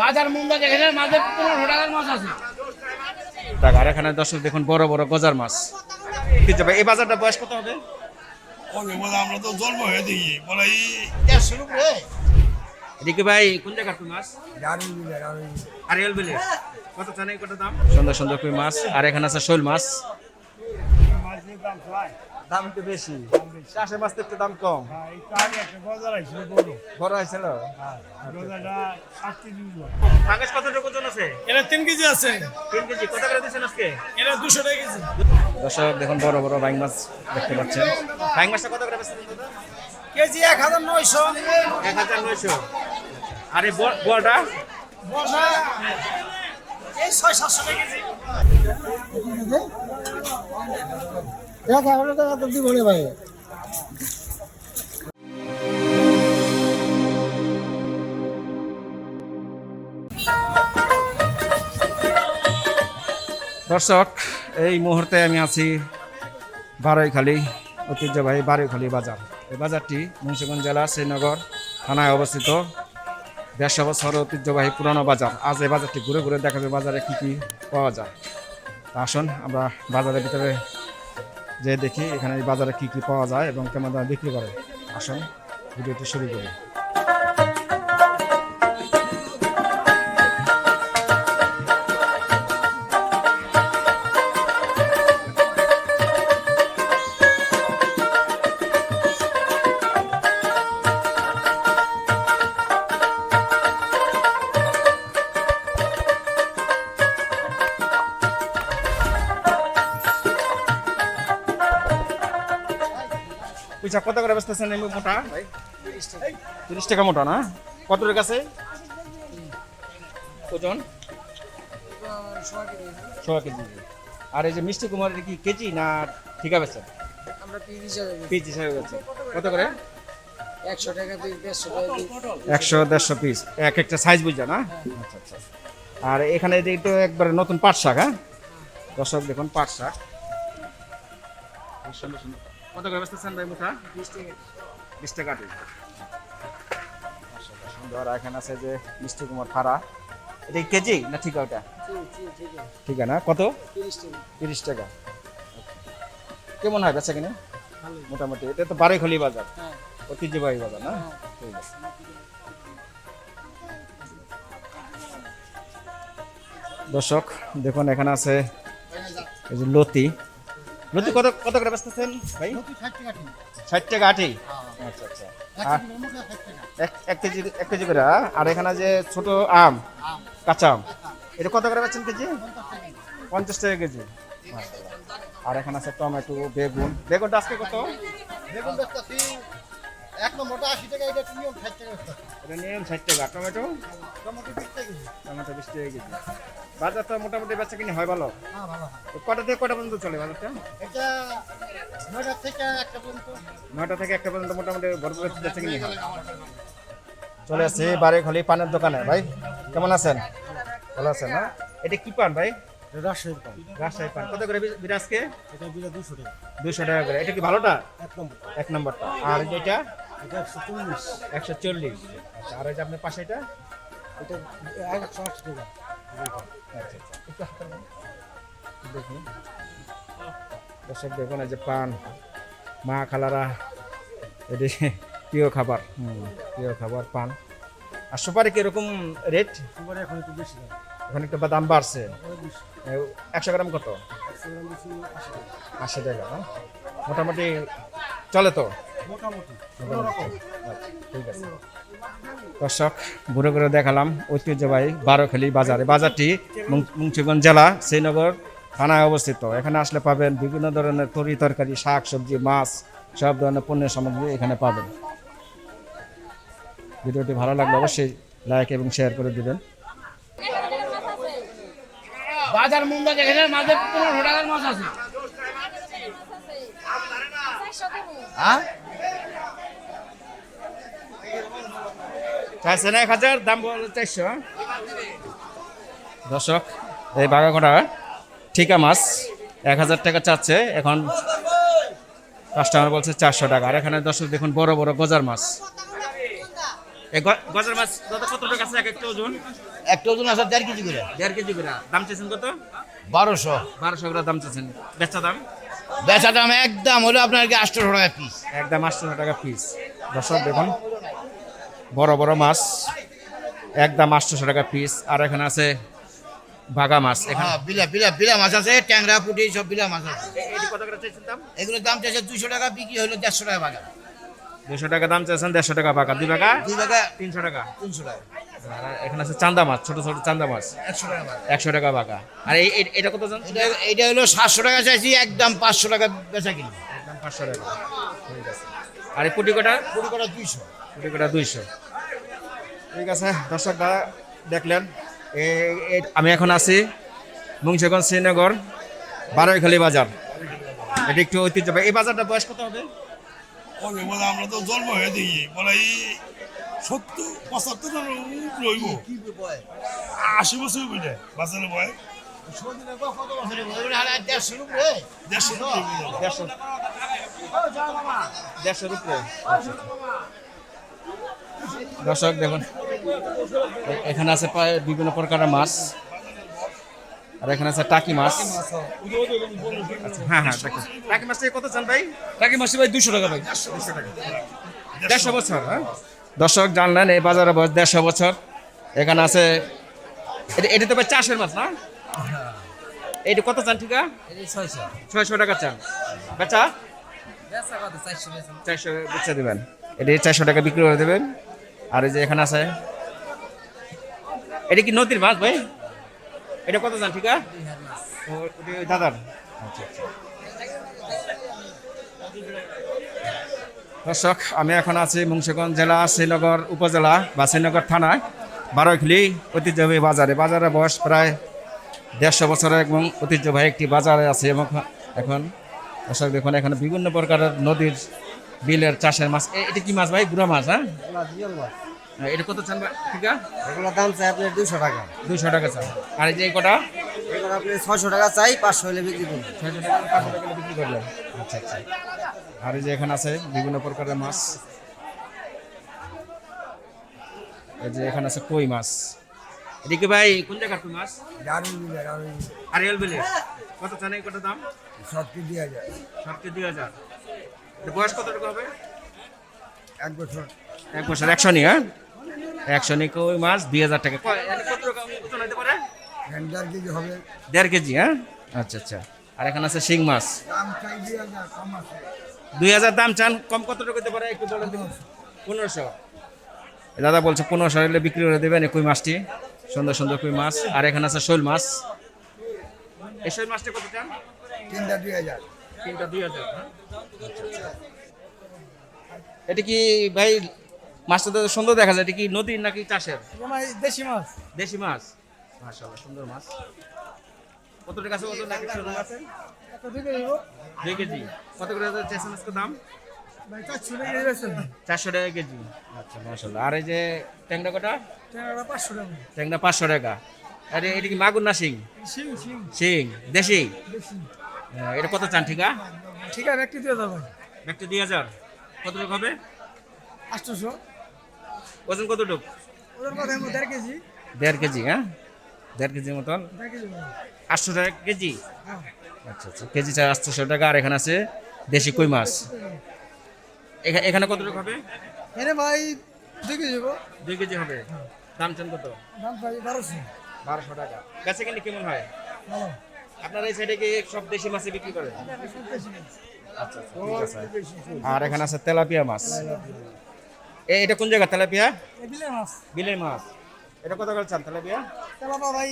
বাজার মুন্ডা যেখানে মাঝে পনেরো টাকার মাছ আছে। টাকা আর এখানে দর্শক দেখুন বড় বড় গজার মাছ। কি যাবে এই বাজারটা বয়স কত হবে? ওকে বলে আমরা তো জন্ম হয়ে দিই বলে এই এদিকে ভাই কোন জায়গার কই মাছ? আরিয়াল বিলে। কত চানে কত দাম? সুন্দর সুন্দর মাছ আর এখানে আছে শোল মাছ। মাছের দাম চাই দাম একটু বেশি। চাষের মাছ তো একটু দাম কম। আছে বড়। হয়েছিল কতটুকু ওজন আছে? এটা তিন কেজি আছে। তিন কেজি। কত করে দিচ্ছেন আজকে? এটা দুশো টাকা কেজি। দর্শক দেখুন বড় বড় বাইং মাছ দেখতে পাচ্ছেন। বাইং মাছটা কত করে বেচছেন কেজি এক হাজার নয়শো। এক হাজার নয়শো। আর এই ব- বড়টা এই ছয় সাতশো টাকা কেজি। দর্শক, এই মুহূর্তে আমি আছি বারৈখালী, ঐতিহ্যবাহী বারৈখালী বাজার। এই বাজারটি মুন্সিগঞ্জ জেলা শ্রীনগর থানায় অবস্থিত। দেড়শো বছর ঐতিহ্যবাহী পুরানো বাজার। আজ এই বাজারটি ঘুরে ঘুরে দেখা যায় বাজারে কী কী পাওয়া যায়। আসুন, আমরা বাজারের ভিতরে যে দেখি এখানে এই বাজারে কি কি পাওয়া যায় এবং কেমন দামে বিক্রি করে। আসুন, ভিডিওটি শুরু করি। পয়সা কত করে বেচতেছেন এই মোটা? ভাই তিরিশ টাকা। মোটা না? কত টাকা আছে? ওজন? সোয়া কেজি। আর এই যে মিষ্টি কুমার কি কেজি না ঠিকা বেচেন? পিস হিসাবে বেচেন। কত করে? একশো টাকা দেড়শো একশো দেড়শো পিস এক একটা সাইজ বুঝা না? আচ্ছা আচ্ছা। আর এখানে যে একটু একবারে নতুন পাট শাক হ্যাঁ? দর্শক দেখুন পাট শাক। কত করে বেচতেছেন ভাই মুঠা বিশ টাকা টাকা সুন্দর এখানে আছে যে মিষ্টি কুমার ফাড়া। এটা কেজি না ঠিক ওটা? ঠিক না কত? তিরিশ টাকা। কেমন হয় বেচা কিনে? মোটামুটি এটা তো বারেখলি বাজার। হ্যাঁ। ঐতিহ্যবাহী বাজার না? ঠিক আছে। দর্শক দেখুন এখানে আছে লতি। লতি কত কত করে বেচতেছেন ভাই? ষাট টাকা আটি? আচ্ছা আচ্ছা। এক কেজি এক কেজি করে হ্যাঁ? আর এখানে যে ছোট আম কাঁচা আম এটা কত করে বেচছেন কেজি? পঞ্চাশ টাকা কেজি। আর এখানে আছে টমেটো বেগুন। বেগুনটা আজকে কত? বেগুন এক নম্বরটা আশি টাকা এটা নিয়ম ষাট টাকা। এটা নিয়ম ষাট টাকা। টমেটো? টমেটো বিশ টাকা কেজি। টমেটো বিশ টাকা কেজি। বাজার তো মোটামুটি বেচা কিনে হয় ভালো। হ্যাঁ ভালো হয়। কটা থেকে কটা পর্যন্ত চলে বাজারটা? এটা নয়টা থেকে একটা পর্যন্ত। নয়টা থেকে একটা পর্যন্ত মোটামুটি ভরপুর বেচা কিনে হয়। চলে আসছি বারে খালি পানের দোকানে। ভাই কেমন আছেন? ভালো আছেন না? এটা কি পান ভাই? রাজশাহীর পান। রাজশাহী পান। কত করে বিরাজকে এটা দুশো টাকা। দুশো টাকা করে। এটা কি ভালোটা? এক নম্বর। এক নম্বরটা। আর এটা একশো চল্লিশ। একশো চল্লিশ। আচ্ছা আর এই যে আপনার পাশে এটা? এটা একশো আশি টাকা। আচ্ছা আচ্ছা একটু হাতে নেন। দেখি দর্শক দেখুন এই যে পান মা খালারা এটি প্রিয় খাবার। প্রিয় খাবার পান। আর সুপারি কীরকম রেট সুপারি এখন একটু বেশি এখন একটু দাম বাড়ছে। একশো গ্রাম কত? আশি টাকা না? মোটামুটি চলে তো? মোটামুটি আচ্ছা, ঠিক আছে। দর্শক ঘুরে ঘুরে দেখালাম ঐতিহ্যবাহী বারোখালী বাজারে বাজারটি মুন্সিগঞ্জ জেলা শ্রীনগর থানায় অবস্থিত এখানে আসলে পাবেন বিভিন্ন ধরনের তরি তরকারি শাক সবজি মাছ সব ধরনের পণ্যের সামগ্রী এখানে পাবেন ভিডিওটি ভালো লাগলে অবশ্যই লাইক এবং শেয়ার করে দিবেন বাজার মুন্ডা যেখানে মাঝে পনেরো টাকার মাছ আছে হ্যাঁ চাইছে না এক হাজার দাম চারশো হ্যাঁ? দর্শক এই বাগাকোটা ঠিকা মাছ এক হাজার টাকা চাচ্ছে এখন কাস্টমার বলছে চারশো টাকা। আর এখানে দর্শক দেখুন বড় বড় গজার মাছ। গজার মাছ দাদা কত টাকা আছে? এক একটা ওজন? একটা ওজন আছে দেড় কেজি করে। দেড় কেজি করে। দাম চাইছেন কত? বারোশো। বারোশো করে দাম চাইছেন। বেচা দাম? বেচা দাম একদম হলো আপনার আটশো টাকা পিস একদম আটশো টাকা পিস দর্শক দেখুন বড় বড় মাছ। একদম আটশোশো টাকা পিস আর এখানে আছে বাগা মাছ। এখানে হ্যাঁ বিলা বিলা বিলা মাছ আছে ট্যাংরা পুটি সব বিলা মাছ আছে। এ- এটি কত করে চাইছেন দাম? এগুলোর দাম চাইছে দুশো টাকা বিক্রি হলো দেড়শো টাকা বাজার দুশো টাকা দাম চাইছেন দেড়শো টাকা বাগা দুই বাগা? দুই টাকা তিনশো টাকা। তিনশো টাকা। আর এখানে আছে চান্দা মাছ ছোট ছোট চান্দা মাছ। একশো টাকা একশো টাকা বাগা। আর এই এটা কত এটা এটা হলো সাতশো টাকা চাইছি একদম পাঁচশো টাকা বেচা কিনি। একদম পাঁচশো টাকা। ঠিক আছে। আর এই পুটি কটা? কুড়ি কটা দুইশো। পুটি কটা দুইশো। ঠিক আছে দর্শকরা দেখলেন আমি এখন আছি মুন্সিগঞ্জ শ্রীনগর বারোইখালী বাজার। এটা একটু ঐতিহ্যবাহী। এই বাজারটা বয়স কত হবে? ওকে বলে আমরা তো জন্ম হয়ে দিই। বলে এই সত্তর পঁচাত্তর রইব কি বয় আশি বছর বুঝে বাজারে বয় দেড়শো উপরে দেড়শো দেড়শো দেড়শোর উপরে দর্শক দেখুন। এখানে আছে প্রায় বিভিন্ন প্রকারের মাছ। আর এখানে আছে টাকি মাছ। আচ্ছা, হ্যাঁ হ্যাঁ টাকি। মাছ কত চান ভাই? টাকি মাসি ভাই দুশো টাকা ভাই। দেড়শো বছর হ্যাঁ? দর্শক জানলেন এই বাজারে বয়স দেড়শো বছর। এখানে আছে এটা এটা তো ভাই চাষের মাছ না? এইটা কত চান ঠিক ছয়শো। ছয়শো টাকা চান। বেচা? চারশো বেচে দেবেন। এটা চারশো টাকা বিক্রি করে দেবেন। আর এই যে এখানে আছে? এটা কি নদীর মাছ ভাই? এটা কত জান ঠিক আছে? দাদার। আচ্ছা আচ্ছা। দর্শক আমি এখন আছি মুন্সিগঞ্জ জেলা শ্রীনগর উপজেলা বা শ্রীনগর থানায় বারোইখলি ঐতিহ্যবাহী বাজারে। বাজারে বয়স প্রায় দেড়শো বছরের এবং ঐতিহ্যবাহী একটি বাজারে আছে এবং এখন দর্শক দেখুন এখানে বিভিন্ন প্রকারের নদীর বিলের চাষের মাছ। এটা কি মাছ ভাই? গুড়া মাছ হ্যাঁ? হ্যাঁ, এটা কত চান ভাই? ঠিক আছে? এগুলো দাম চাই আপনার দুশো টাকা। দুইশো টাকা চান। আর এই যে কটা? এগুলো আপনি ছয়শো টাকা চাই পাঁচশো হলে বিক্রি করুন ছয়শো টাকা পাঁচশো টাকা বিক্রি করলেন আচ্ছা আচ্ছা। আর এই যে এখানে আছে বিভিন্ন প্রকারের মাছ। এই যে এখানে আছে কই মাছ। এদিকে ভাই কোন জায়গার কই মাছ? আরিয়াল বিলে কত চান এই কত দাম? সব কি দেওয়া যায় সাত কেজি দুই হাজার। বয়স কত টাকা হবে? এক বছর। এক বছর। একশো নি হ্যাঁ? একশো নি কই মাছ দুই হাজার টাকা। হবে। দেড় কেজি হ্যাঁ? আচ্ছা আচ্ছা। আর এখানে আছে শিং মাছ। দুই হাজার দাম চান কম কত টাকা দিতে পারে একটু দেখুন পনেরোশো। দাদা বলছে পনেরোশো হলে বিক্রি করে দেবেন কই মাছটি? সুন্দর সুন্দর কই মাছ। আর এখানে আছে শোল মাছ। এই শোল মাছটা কত চান? তিনটা দুই হাজার। তিনটা দুই হাজার এটা কি ভাই মাছটা তো সুন্দর দেখা যায় এটা কি নদীর নাকি চাষের? দেশি মাছ। দেশি মাছ। মাশাআল্লাহ সুন্দর মাছ। কত টাকা আছে নাকি ছোট মাছে দুই কেজি কত করে চেষ্টা মাছের দাম? চারশো টাকা কেজি আচ্ছা মাশাআল্লাহ। আর এই যে ট্যাংরা কটা? পাঁচশো টাকা। ট্যাংরা পাঁচশো টাকা। আরে এটা কি মাগুর না শিং? সিং সিং শিং দেশি? হ্যাঁ, এটা কত চান ঠিকা? ঠিক আছে একটি দিয়ে দেবেন একটা দুই হাজার কত টাকা হবে? আটশোশো। ওজন কতটুক? ওদের কথা দেড় কেজি। দেড় কেজি হ্যাঁ? দেড় কেজির মতন? আটশো টাকা কেজি? আচ্ছা আচ্ছা কেজি চার আটশোশো টাকা আর এখানে আছে দেশি কই মাছ। এখা- এখানে কত টাকা হবে? এনে ভাই দুই কেজি দেবো দুই কেজি হবে। দাম চান কত? দাম ভাই বারোশো। বারোশো টাকা। বেচে কিনলে কেমন হয়? ভালো। আপনার এই সাইডে কি সব দেশি মাছই বিক্রি করেন? আচ্ছা আচ্ছা, আর এখানে আছে তেলাপিয়া মাছ। এটা কোন জায়গা তেলাপিয়া? এই বিলে মাছ বিলের মাছ। এটা কত করে চান তেলাপিয়া? তেলাপা ভাই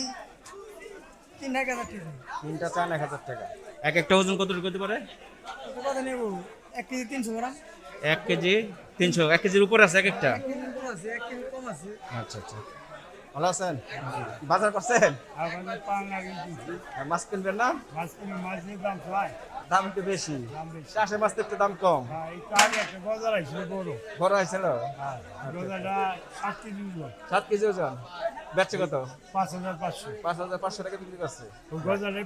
তিন টাকা হাজার কেজি তিনটা চান এক হাজার টাকা। এক একটা ওজন কত হতে পারে? এক কেজি তিনশো। গ্রাম এক কেজি তিনশো এক কেজির উপর আছে এক একটা? এক এক আচ্ছা আচ্ছা। ভালো আছেন? বাজার করছেন? মাছ কিনবেন না? দাম একটু বেশি। চাষের মাছ একটু দাম কম। বড় হয়েছিল? সাত কেজি ওজন, বেচছে কত? পাঁচ হাজার পাঁচশো পাঁচ হাজার পাঁচশো টাকা বিক্রি করছে।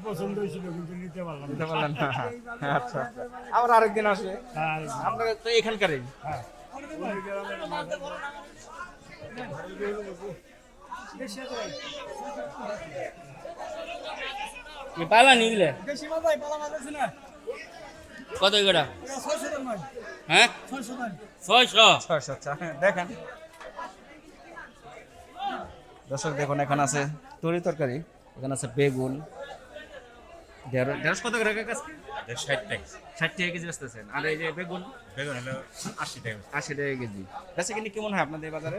পছন্দ হয়েছিল কিন্তু নিতে পারলাম বুঝতে না। পারলেন না আচ্ছা। আবার আরেকদিন আসবে। আপনারা তো এখানকারই। হ্যাঁ পালা নিগলে কত নয় হ্যাঁ? ছয়শো ছয়শো? ছয়শো আচ্ছা হ্যাঁ, দেখেন। দর্শক দেখুন এখানে আছে তরি তরকারি এখানে আছে বেগুন ঢেঁড়স কত করে কাকা? আজকে? ষাট টাকা। ষাট টাকা কেজি বেচতেছেন। আর এই যে বেগুন? বেগুন হলো আশি টাকা। আশি টাকা কেজি। বেচা কিনি কেমন হয় আপনাদের বাজারে?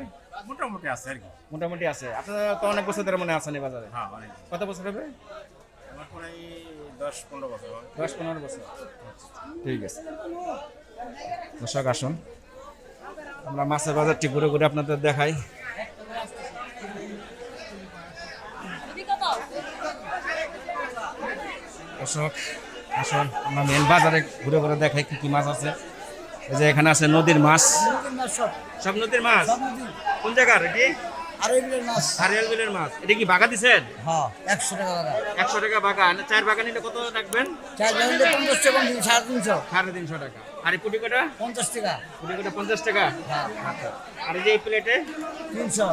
মোটামুটি আছে আর কি। মোটামুটি আছে। আপনারা তো অনেক বছর ধরে মনে আছেন এই বাজারে। হ্যাঁ অনেক। কত বছর হবে? আমার প্রায় দশ পনেরো বছর দশ পনেরো বছর। ঠিক আছে। দর্শক আসুন। আমরা মাছের বাজারটি ঘুরে ঘুরে আপনাদের দেখাই। দর্শক আসুন আমরা মেন বাজারে ঘুরে ঘুরে দেখাই কি কি মাছ আছে। এই যে এখানে আছে নদীর মাছ। সব। সব নদীর মাছ? কোন জায়গার এটি? মাছ। হারিয়াল বিলের মাছ। এটা কি বাগা দিছেন? হ্যাঁ একশো টাকা একশো টাকা চার নিলে কত রাখবেন? চার পঞ্চাশ টাকা সাড়ে তিনশো। সাড়ে তিনশো টাকা। আর কটা? পঞ্চাশ টাকা। কটা পঞ্চাশ টাকা? হ্যাঁ। আর এই যে প্লেটে? তিনশো।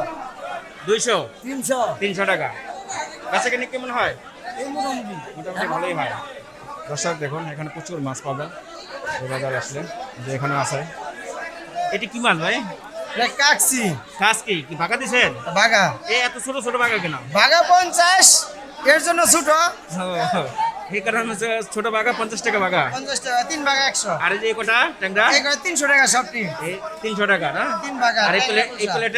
দুইশো? তিনশো। তিনশো টাকা। কেমন হয়? মোটামুটি মোটামুটি ভালোই হয়। দর্শক দেখুন এখানে প্রচুর মাছ পাবেন বাজারে আসলে যে এখানে আছে। এটি কি মাছ ভাই? কি কি বাগা দিছেন বাগা এই এত ছোট ছোট বাগা কেন? বাগা পঞ্চাশ এর জন্য ছোট। এই কারণে হচ্ছে ছোট বাগা পঞ্চাশ টাকা বাগা পঞ্চাশ টাকা তিন বাগা একশো। আর এই যে এই কটা ট্যাংরা? তিনশো টাকা সবটি। তিনশো টাকা না? তিন বাগা আর এই প্লেট?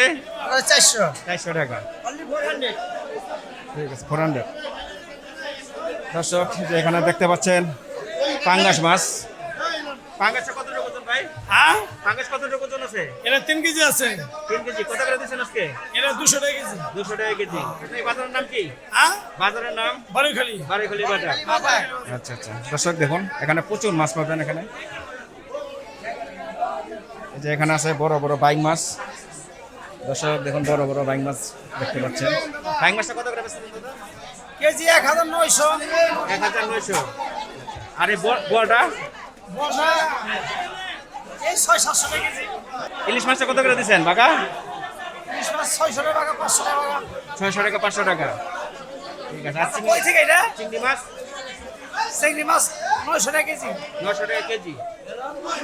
চারশো চারশো টাকা। ঠিক আছে ফোর হান্ড্রেড দর্শক যে এখানে দেখতে পাচ্ছেন পাঙ্গাস মাছ। পাঙ্গাসটা কতটুকু ওজন ভাই? হ্যাঁ? পাঙ্গাস ওজন আছে? এটা কেজি আছে। কেজি। কত করে দিচ্ছেন আজকে? এটা দুশো টাকা কেজি। দুশো টাকা কেজি। এই বাজারের নাম কি? হ্যাঁ? বাজারের নাম? বারোখালি বাড়িখলি বাজার। আচ্ছা আচ্ছা। দর্শক দেখুন এখানে প্রচুর মাছ পাবেন এখানে। এই যে এখানে আছে বড় বড় বাইক মাছ। দর্শক দেখুন বড় বড় বাইক মাছ দেখতে পাচ্ছেন। বাইক মাছটা কত করে কেজি এক হাজার নয়শো। এক হাজার নয়শো। আর এই ব- বড়টা এই ছয় সাতশো টাকা কেজি। ইলিশ মাছটা কত করে দিচ্ছেন বাঘা? ইলিশ মাছ ছয়শো টাকা পাঁচশো টাকা ছয়শো টাকা পাঁচশো টাকা। ঠিক আছে কই চিংড়ি থেকে এটা? চিংড়ি মাছ? চিংড়ি মাছ নয়শো টাকা কেজি। নশো টাকা কেজি।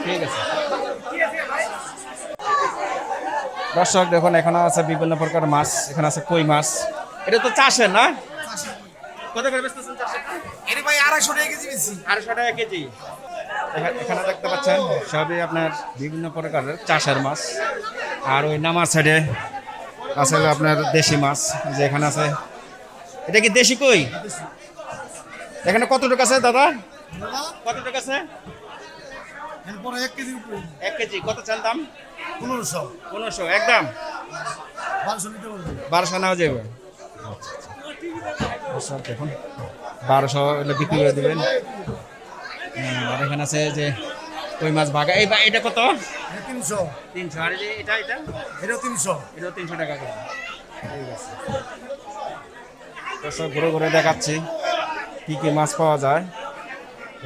ঠিক আছে। দর্শক দেখুন এখানে আছে বিভিন্ন প্রকার মাছ এখানে আছে কই মাছ। এটা তো চাষের না? কত করে বেচতেছেন এর ভাই আড়াইশো টাকা কেজি বেশি আড়াইশো টাকা কেজি। এখানে দেখতে পাচ্ছেন সবই আপনার বিভিন্ন প্রকারের চাষের মাছ। আর ওই নামার সাইডে আছে আপনার দেশি মাছ যে এখানে আছে। এটা কি দেশি কই? এখানে কত টাকা আছে দাদা? কত টাকা আছে? এক কেজি কত চান দাম? পনেরোশো। পনেরোশো একদম। বারোশো নিতে বলবে বারোশো নেওয়া যাবে। দেখুন। বারোশো হলে বিক্রি করে দেবেন। আর এখানে আছে যে কই মাছ ভাগা। এই এটা কত? তিনশো। তিনশো। আর এটা এটা? এটাও তিনশো। এটাও তিনশো টাকা করে। ঠিক আছে। দর্শক ঘুরে ঘুরে দেখাচ্ছি কি কি মাছ পাওয়া যায়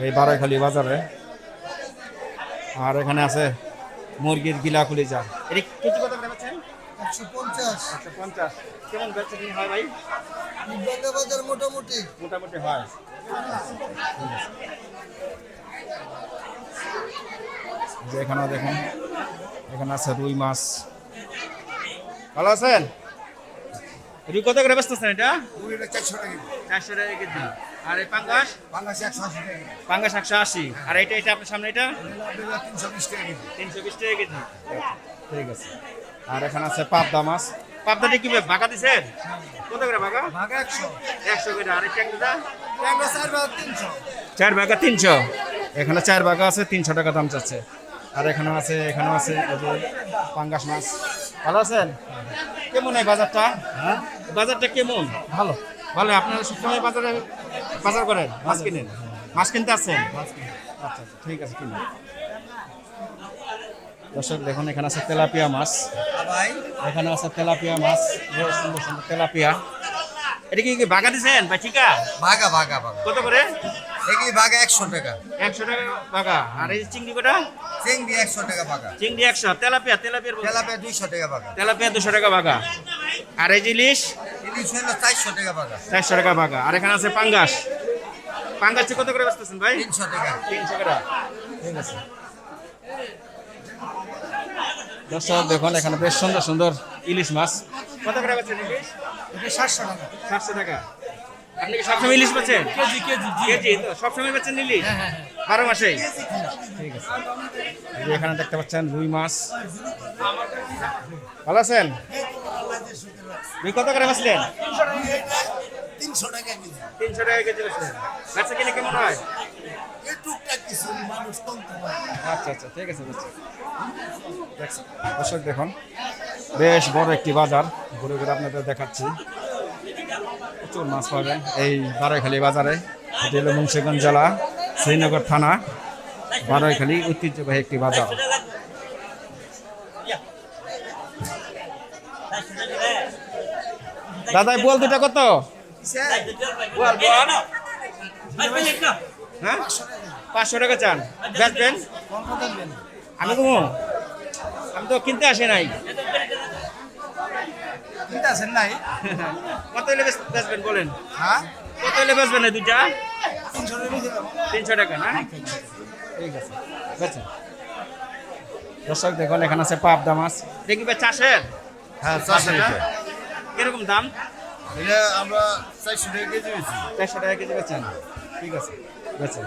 এই বারোখালি বাজারে। আর এখানে আছে মুরগির গিলা খুলি যা এটা কেজি কত করে বেচছেন একশো পঞ্চাশ। একশো পঞ্চাশ। কেমন বেচে কিনে হয় ভাই? বাগা বাজার মোটামুটি। মোটামুটি হয়। যে এখানেও দেখুন এখানে আছে রুই মাছ। ভালো আছেন? রুই কত করে বেচতেছেন এটা? এটা চারশো টাকা চারশো টাকা কেজি। আর এই পাঙ্গাস? বাংলাদেশ একশো আশি পাঙ্গাস একশো আশি। আর এটা এটা আপনার সামনে এটা? তিনশো বিশ টাকা কেজি। তিনশো বিশ টাকা কেজি। ঠিক আছে। আর এখানে আছে পাবদা মাছ। পাবদাটি কি বাঁকা দিছেন? কত করে বাঁকা ভাগা একশো। একশো করে আর ট্যাংরা? ট্যাংরা চার ভাগ তিনশো। চার ভাগা তিনশো? এখানে চার ভাগা আছে তিনশো টাকা দাম চাচ্ছে। আর এখানেও আছে এখানেও আছে এই পাঙ্গাস মাছ। ভালো আছেন? কেমন এই বাজারটা? হ্যাঁ? বাজারটা কেমন? ভালো। ভালো আপনারা সবসময় বাজারে বাজার করেন মাছ কিনেন? মাছ কিনতে আসছেন? আচ্ছা আচ্ছা ঠিক আছে কিনুন। দর্শক দেখুন এখানে আছে তেলাপিয়া মাছ। ভাই এখানে আছে তেলাপিয়া মাছ। সুন্দর সুন্দর তেলাপিয়া। এটা কি বাঘা দিছেন? বা ঠিকা বাঘা ভাগা ভাগা কত করে? এগুলি ভাগা একশো টাকা? একশো টাকা বাগা আর এই চিংড়ি কটা? চেংড়ি একশো টাকা চিংড়ি একশো। তেলাপিয়া। তেলাপিয়া দুইশো টাকা তেলাপিয়া দুশো টাকা বাগা আর এই যে ইলিশ? ইলিশ হলো চারশো টাকা চারশো টাকা আর এখানে আছে পাঙ্গাস। পাঙ্গাস কত করে বেচতেছেন ভাই? তিনশো টাকা। তিনশো টাকা। ঠিক আছে। দর্শক দেখুন এখানে বেশ সুন্দর সুন্দর ইলিশ মাছ। কত করে বেচছেন ইলিশ? সাতশো টাকা। সাতশো টাকা। আপনি কি সবসময় ইলিশ বেচেন কেজি কেজি জি। কেজি তো সবসময় বেচেন ইলিশ? বারো মাসেই ঠিক আছে। এই যে এখানে দেখতে পাচ্ছেন রুই মাছ। ভালো আছেন? রুই কত করে বেচলেন তিনশো টাকা কেজি। তিনশো টাকা কেজি। বেচলেন বেচা কিনে কেমন হয়? এই টুকটাক কিছু মানুষ কমতে আচ্ছা আচ্ছা ঠিক আছে। দর্শক দেখুন, বেশ বড় একটি বাজার, ঘুরে ঘুরে আপনাদের দেখাচ্ছি। প্রচুর মাছ পাবেন এই বারাইখালী বাজারে। এটি মুন্সিগঞ্জ জেলা, শ্রীনগর থানা, বারাইখালী ঐতিহ্যবাহী একটি বাজার। দাদাই, বল দুটা কত? হ্যাঁ? পাঁচশো টাকা চান। বেচবেন? আমি কমু আমি তো কিনতে আসি নাই। কিনতে আছেন নাই? কত হলে বেচ- বেচবেন বলেন? হ্যাঁ? কত হলে বেচবেন দুইটা? তিনশো টাকা না? ঠিক আছে। বেচেন। দর্শক দেখুন এখানে আছে পাবদা মাছ। দেখি ভাই চাষের? হ্যাঁ চারশো টাকা? কীরকম দাম? এটা আমরা চারশো টাকা কেজি বেশি চারশো টাকা কেজি বেচেন। ঠিক আছে বেচেন।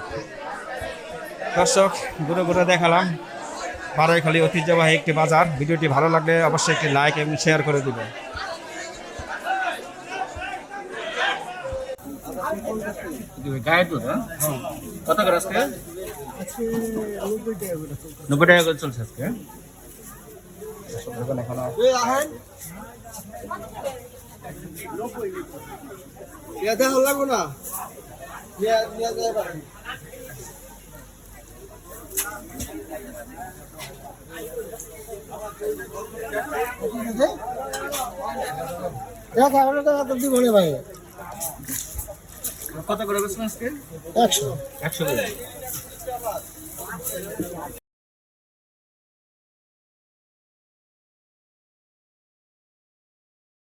দর্শক ঘুরে ঘুরে দেখালাম। বারোইখালী ঐতিহ্যবাহী একটি বাজার। ভিডিওটি ভালো লাগলে অবশ্যই একটি লাইক এবং শেয়ার করে দিবেন। দুধ হ্যাঁ? কত করে আজকে? নব্বই টাকা করে চলছে। আজকে? দর্শক এখনও লাগবো না। এক হাজার টাকা তো দিব রে ভাই কত করে বেচছেন আজকে? একশো। একশো